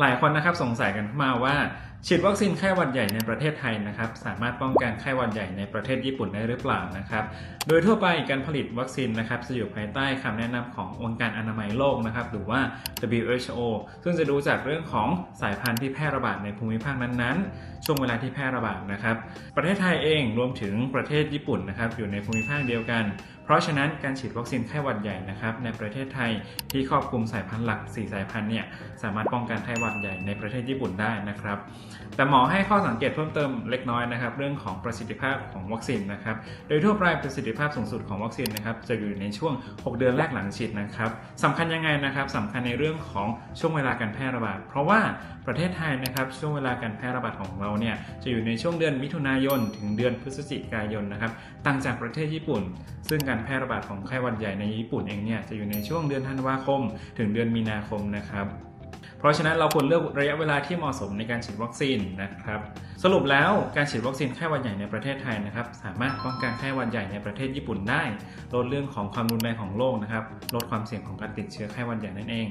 หลายคนนะครับสงสัยกันเข้ามาว่า ฉีดวัคซีนไข้หวัดใหญ่ในประเทศไทยนะครับ สามารถป้องกันไข้หวัดใหญ่ในประเทศญี่ปุ่นได้หรือเปล่านะครับ โดยทั่วไปการผลิตวัคซีนนะครับจะอยู่ภายใต้คำแนะนำขององค์การอนามัยโลกนะครับหรือว่า WHO ซึ่งจะดูจากเรื่องของสายพันธุ์ที่แพร่ระบาดในภูมิภาคนั้นๆ ช่วงเวลาที่แพร่ระบาดนะครับ ประเทศไทยเองรวมถึงประเทศญี่ปุ่นนะครับอยู่ในภูมิภาคเดียวกัน เพราะฉะนั้นการฉีดวัคซีนไข้หวัดใหญ่นะครับในประเทศไทยที่ครอบคลุมสายพันธุ์หลัก 4 สายพันธุ์เนี่ยสามารถป้องกันไข้หวัดใหญ่ในประเทศญี่ปุ่นได้นะครับแต่หมอให้ข้อสังเกตเพิ่มเติมเล็กน้อยนะครับ เรื่องของประสิทธิภาพของวัคซีนนะครับ โดยทั่วไปประสิทธิภาพสูงสุดของวัคซีนนะครับจะอยู่ในช่วง 6 เดือนแรกหลังฉีดนะครับสำคัญยังไงนะครับสำคัญในเรื่องของช่วงเวลาการแพร่ระบาด เพราะว่าประเทศไทยนะครับช่วงเวลาการแพร่ระบาดของเราเนี่ยจะอยู่ในช่วงเดือนมิถุนายน ถึงเดือนพฤศจิกายนนะครับต่างจากประเทศญี่ปุ่น ซึ่งการแพร่ระบาดของไข้หวัดใหญ่ในญี่ปุ่นเองเนี่ยจะอยู่ในช่วงเดือนธันวาคม ถึงเดือนมีนาคมนะครับ ราะฉะนั้นเราควรเลือกระยะเวลาที่เหมาะสมในการฉีดวัคซีนนะครับ สรุปแล้วการฉีดวัคซีนไข้หวัดใหญ่ในประเทศไทยนะครับ สามารถป้องกันไข้หวัดใหญ่ในประเทศญี่ปุ่นได้ลดเรื่องของความรุนแรงของโรคนะครับ ลดความเสี่ยงของการติดเชื้อไข้หวัดใหญ่นั่นเอง